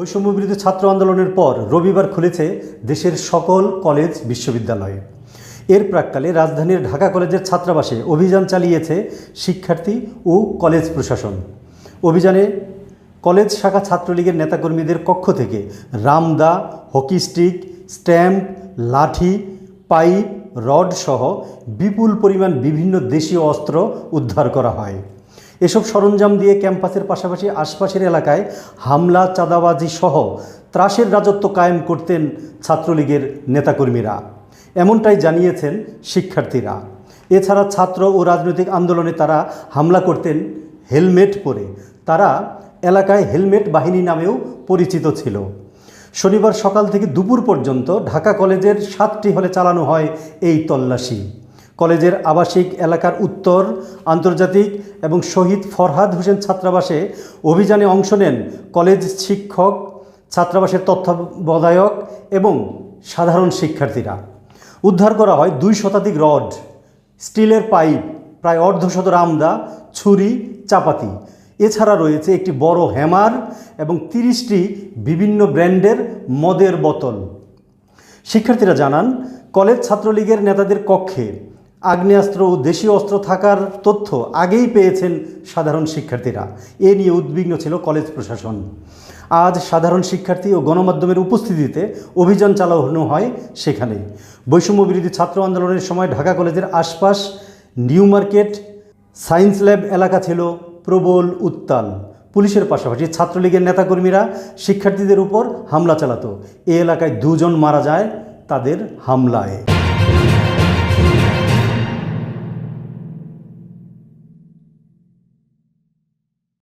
বৈষম্যবিরোধী ছাত্র আন্দোলনের পর রবিবার খুলেছে দেশের সকল কলেজ, বিশ্ববিদ্যালয়। এর প্রাককালে রাজধানীর ঢাকা কলেজের ছাত্রাবাসে অভিযান চালিয়েছে শিক্ষার্থী ও কলেজ প্রশাসন। অভিযানে কলেজ শাখা ছাত্রলীগের নেতাকর্মীদের কক্ষ থেকে রামদা, হকি স্টিক, স্ট্যাম্প, লাঠি, পাইপ, রড সহ বিপুল পরিমাণ বিভিন্ন দেশীয় অস্ত্র উদ্ধার করা হয়। এসব সরঞ্জাম দিয়ে ক্যাম্পাসের পাশাপাশি আশপাশের এলাকায় হামলা, চাঁদাবাজি সহ ত্রাসের রাজত্ব কায়েম করতেন ছাত্রলীগের নেতাকর্মীরা। এমনটাই জানিয়েছেন শিক্ষার্থীরা। এছাড়া ছাত্র ও রাজনৈতিক আন্দোলনে তারা হামলা করতেন হেলমেট পরে। তারা এলাকায় হেলমেট বাহিনী নামেও পরিচিত ছিল। শনিবার সকাল থেকে দুপুর পর্যন্ত ঢাকা কলেজের সাতটি হলে চালানো হয় এই তল্লাশি। কলেজের আবাসিক এলাকার উত্তর, আন্তর্জাতিক এবং শহীদ ফরহাদ হোসেন ছাত্রাবাসে অভিযানে অংশ নেন কলেজ শিক্ষক, ছাত্রাবাসের তত্ত্বাবধায়ক এবং সাধারণ শিক্ষার্থীরা। উদ্ধার করা হয় দুই শতাধিক রড, স্টিলের পাইপ, প্রায় অর্ধশত রামদা, ছুরি, চাপাতি। এছাড়া রয়েছে একটি বড় হ্যামার এবং তিরিশটি বিভিন্ন ব্র্যান্ডের মদের বোতল। শিক্ষার্থীরা জানান, কলেজ ছাত্রলীগের নেতাদের কক্ষে আগ্নেয়াস্ত্র ও দেশীয় অস্ত্র থাকার তথ্য আগেই পেয়েছেন সাধারণ শিক্ষার্থীরা। এ নিয়ে উদ্বিগ্ন ছিল কলেজ প্রশাসন। আজ সাধারণ শিক্ষার্থী ও গণমাধ্যমের উপস্থিতিতে অভিযান চালানো হয় সেখানে। বৈষম্য বিরোধী ছাত্র আন্দোলনের সময় ঢাকা কলেজের আশপাশ নিউ মার্কেট সায়েন্স ল্যাব এলাকা ছিল প্রবল উত্তাল। পুলিশের পাশাপাশি ছাত্রলীগের নেতাকর্মীরা শিক্ষার্থীদের উপর হামলা চালাতো। এ এলাকায় দুজন মারা যায় তাদের হামলায়।